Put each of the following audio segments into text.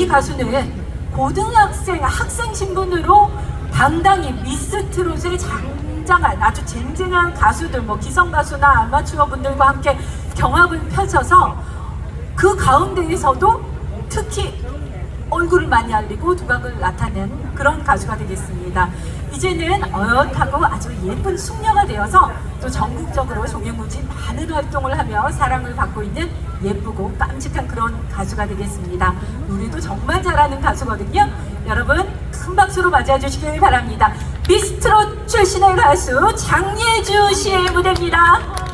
이 가수는 고등학생 학생 신분으로 당당히 미스 트롯의 장장한 아주 쟁쟁한 가수들 뭐 기성 가수나 아마추어 분들과 함께 경합을 펼쳐서 그 가운데에서도 특히 얼굴을 많이 알리고 두각을 나타낸 그런 가수가 되겠습니다. 이제는 어엿하고 아주 예쁜 숙녀가 되어서 또 전국적으로 종횡무진 많은 활동을 하며 사랑을 받고 있는 예쁘고 깜찍한 그런 가수가 되겠습니다. 노래도 정말 잘하는 가수거든요. 여러분 큰 박수로 맞이해 주시길 바랍니다. 미스트롯 출신의 가수 장예주 씨의 무대입니다.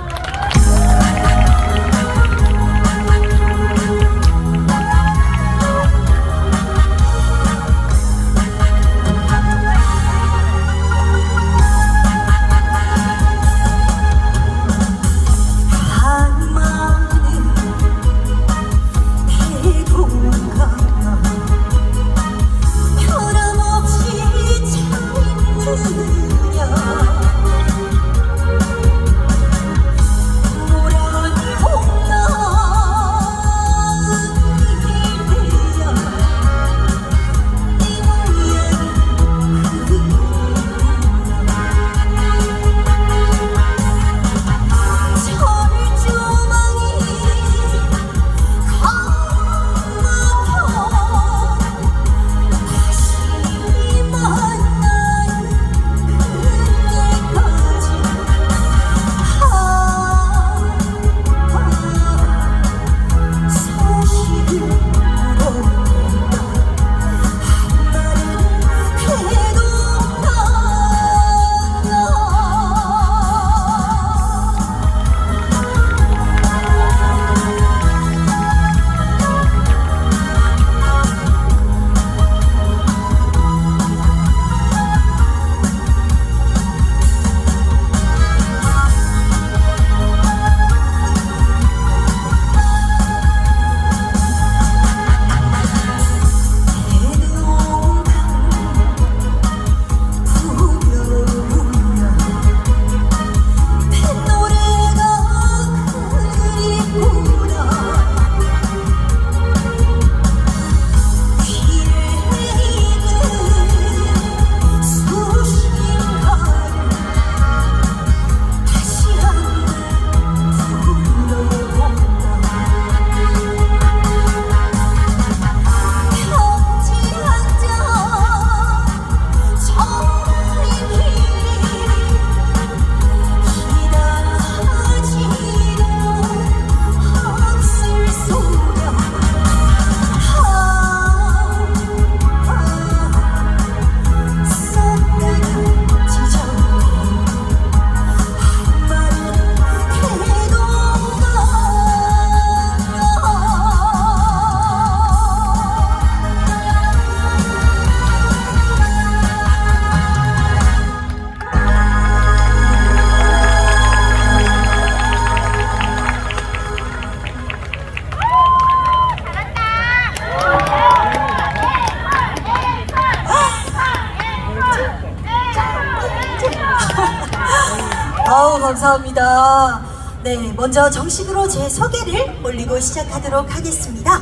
감사합니다. 네, 먼저 정식으로 제 소개를 올리고 시작하도록 하겠습니다.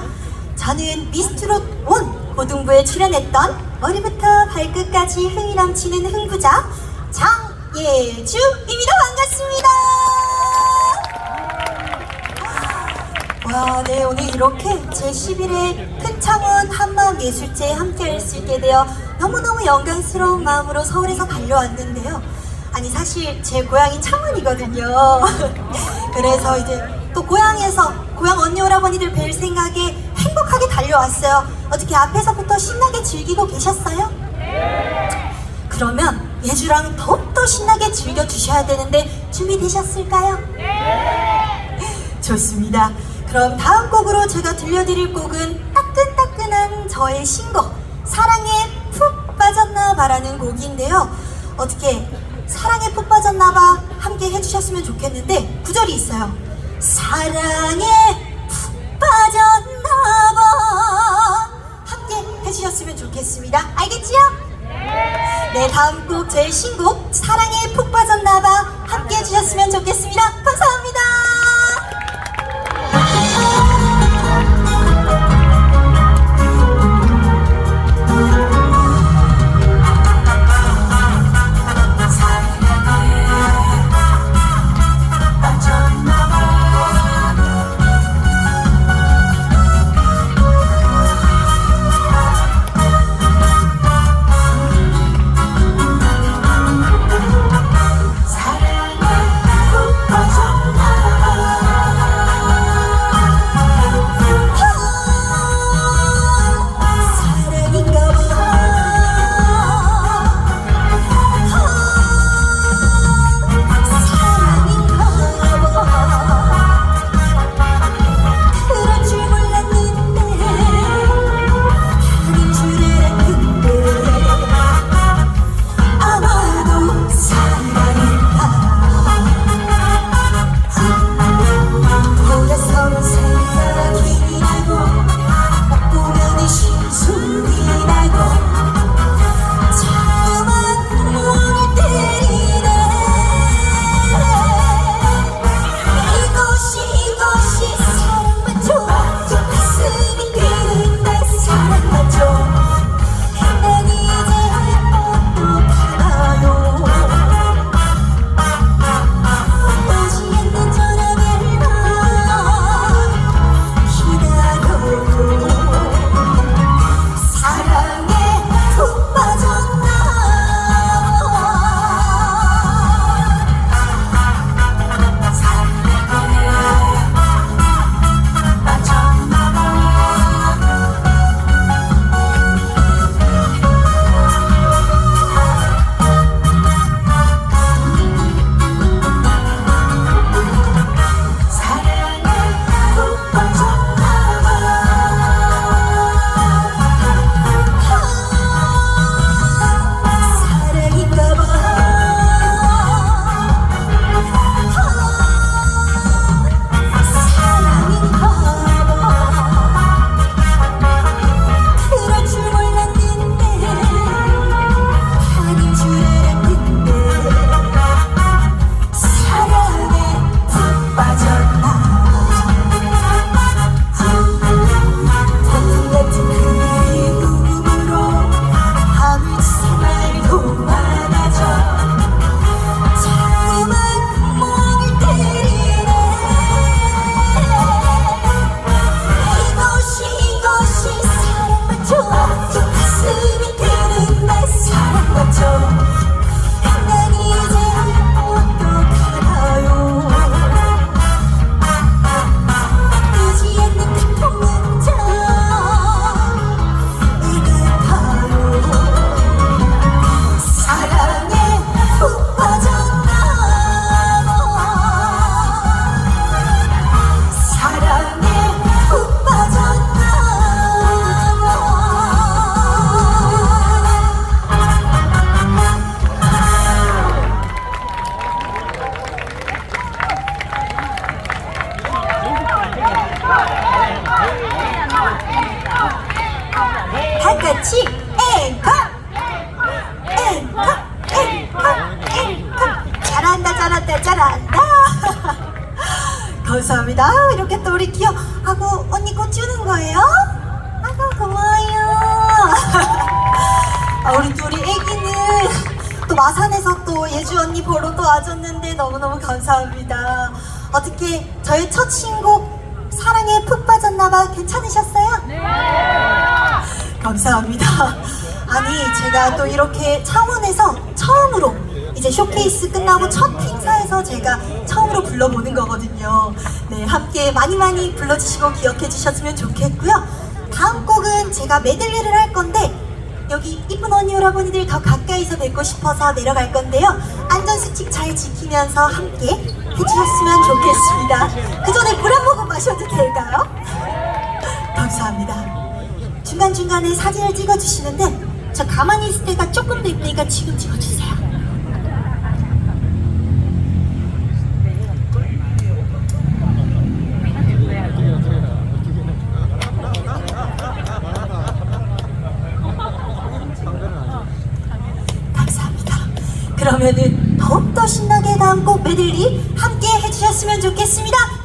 저는 미스트롯 원 고등부에 출연했던 머리부터 발끝까지 흥이 넘치는 흥부자 장예주입니다. 반갑습니다. 와, 네, 오늘 이렇게 제11회 큰 창원 한마음예술제에 함께 할 수 있게 되어 너무너무 영광스러운 마음으로 서울에서 달려왔는데요. 아니, 사실 제 고향이 창원이거든요. 그래서 이제 또 고향에서 고향 언니 오라버니들 뵐 생각에 행복하게 달려왔어요. 어떻게 앞에서부터 신나게 즐기고 계셨어요? 그러면 예주랑 더욱더 신나게 즐겨 주셔야 되는데 준비되셨을까요? 좋습니다. 그럼 다음 곡으로 제가 들려드릴 곡은 따끈따끈한 저의 신곡 사랑에 푹 빠졌나봐라는 곡인데요. 어떻게 사랑에 푹 빠졌나봐 함께 해주셨으면 좋겠는데 구절이 있어요. 사랑에 푹 빠졌나봐 함께 해주셨으면 좋겠습니다. 알겠지요? 네, 다음 곡 제 신곡 사랑에 푹 빠졌나봐 함께 해주셨으면 좋겠습니다. 감사합니다. 다 같이 앵커 앵커 앵커 앵커 잘한다 잘한다 잘한다. 감사합니다. 이렇게 또 우리 기억하고 언니 꽃 주는 거예요? 아이고 고마워요. 아, 우리 둘이 애기는 또 마산에서 또 예주 언니 보러 또 와줬는데 너무너무 감사합니다. 어떻게 저의 첫 신곡 사랑에 푹 빠졌나봐 괜찮으셨어요? 감사합니다. 아니 제가 또 이렇게 창원에서 처음으로 이제 쇼케이스 끝나고 첫 행사에서 제가 처음으로 불러보는 거거든요. 네, 함께 많이 많이 불러주시고 기억해 주셨으면 좋겠고요. 다음 곡은 제가 메들리를 할 건데 여기 이쁜 언니 여러분들 더 가까이서 뵙고 싶어서 내려갈 건데요. 안전수칙 잘 지키면서 함께 해주셨으면 좋겠습니다. 그 전에 물 한 모금 마셔도 될까요? 감사합니다. 중간중간에 사진을 찍어주시는데 저 가만히 있을 때가 조금 더 이쁘니까 지금 찍어주세요. 감사합니다. 그러면은 더욱더 신나게 다음 곡 메들리 함께 해주셨으면 좋겠습니다.